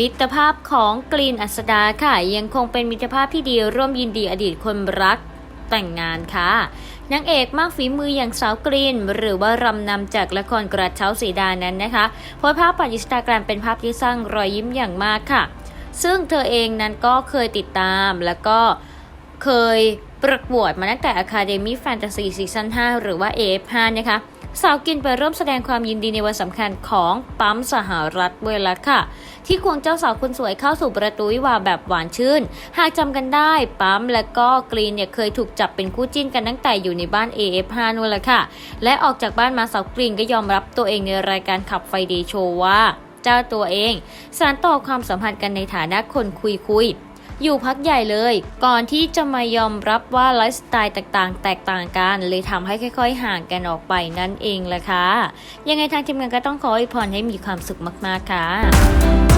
มิตรภาพของกรีนอัสดาค่ะ ยังคงเป็นมิตรภาพที่ดีร่วมยินดีอดีตคนรักแต่งงานค่ะนางเอกมากฝีมืออย่างสาวกรีน หรือว่ารำนำจากละครกระเช้าสีดานั้นนะคะโพสภาพผ่านอินสตาแกรมเป็นภาพที่สร้างรอยยิ้มอย่างมากค่ะ ซึ่งเธอเองนั้นก็เคยติดตามแล้วก็เคยประกวดมาตั้งแต่ Academy Fantasy Season 5 หรือว่า AF5 นะคะ สาวกินไปร่วมแสดงความยินดีในวันสำคัญของปั๊มสหรัฐเวลาค่ะ ที่ควงเจ้าสาวคนสวยเข้าสู่ประตูวิวาแบบหวานชื่น หากจำกันได้ปั๊มและก็กรีนเนี่ยเคยถูกจับเป็นคู่จิ้นกันตั้งแต่อยู่ในบ้าน AF5 นู่นแหละค่ะ และออกจากบ้านมาสาวกรีนก็ยอมรับตัวเองในรายการขับไฟเดย์โชว์ว่า เจ้าตัวเองสานต่อความสัมพันธ์กันในฐานะคนคุยคุย อยู่พักใหญ่เลย ก่อนที่จะมายอมรับว่าไลฟ์สไตล์ต่างๆ แตกต่างกันเลยทำให้ค่อยๆ ห่างกันออกไปนั่นเองแหละค่ะ ยังไงทางทีมงานก็ต้องขออวยพรให้มีความสุขมากๆค่ะ